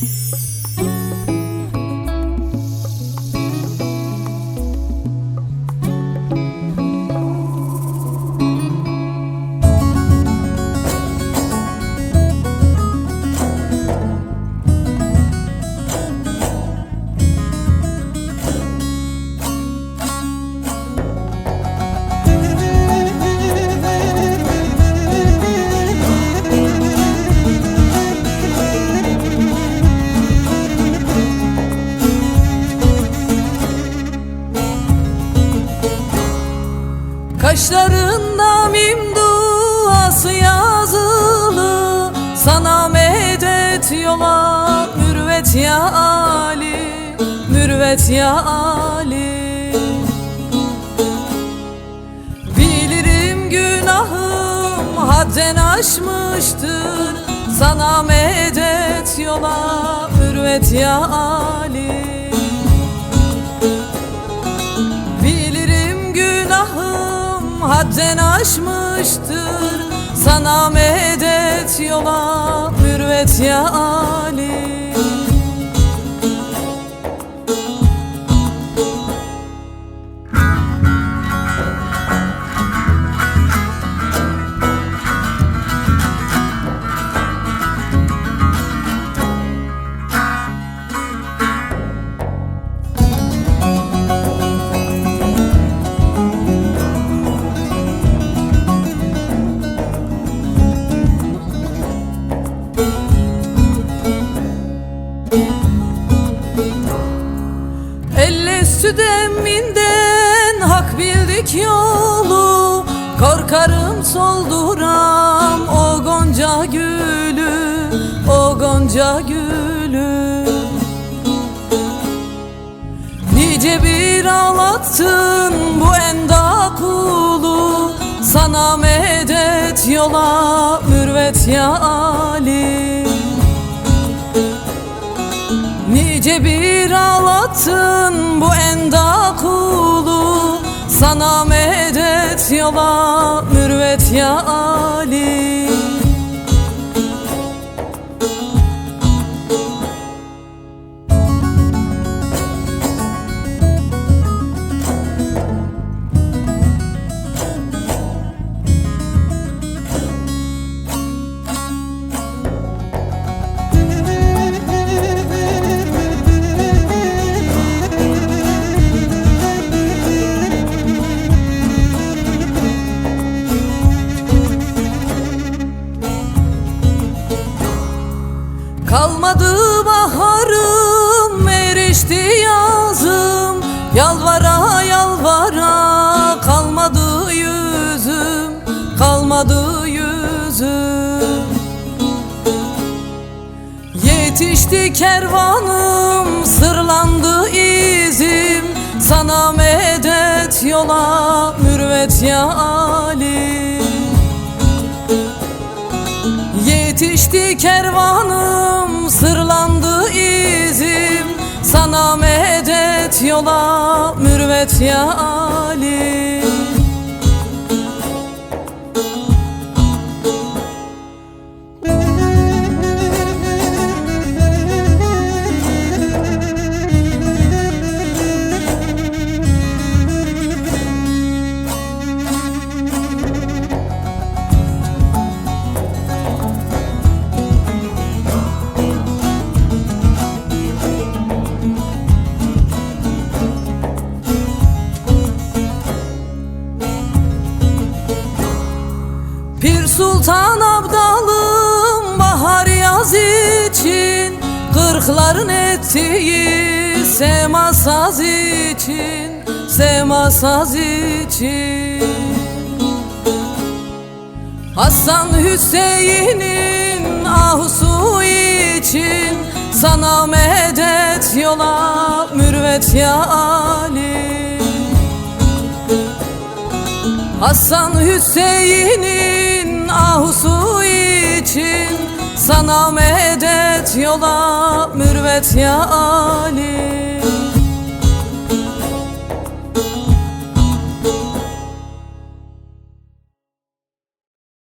you Kaşlarında mim duası yazılı. Sana medet yola mürvet ya Ali Mürvet ya Ali. Bilirim günahım hadden aşmıştır. Sana medet yola mürvet ya Ali hadden aşmıştır. Sana medet yola mürvet ya Emminden hak bildik yolu. Korkarım solduram o gonca gülü O gonca gülü. Nice bir ağlattın bu enda kulu. Sana medet yola mürvet ya Ali. Nice bir ağlattın Sana medet yola mürvet ya Kalmadı baharım erişti yazım. Yalvara yalvara kalmadı yüzüm Kalmadı yüzüm. Yetişti kervanım sırlandı izim. Sana medet yola mürvet ya Yetişti kervanım sırlandı izim. Sana medet yola mürvet ya Ali Pir Sultan Abdalım bahar yaz için Kırkların ettiği sema saz için Sema saz için. Hasan Hüseyin'in ahusu için Sana medet yola mürvet ya Ali Hasan Hüseyin'in ahusu için Sana medet yola mürvet ya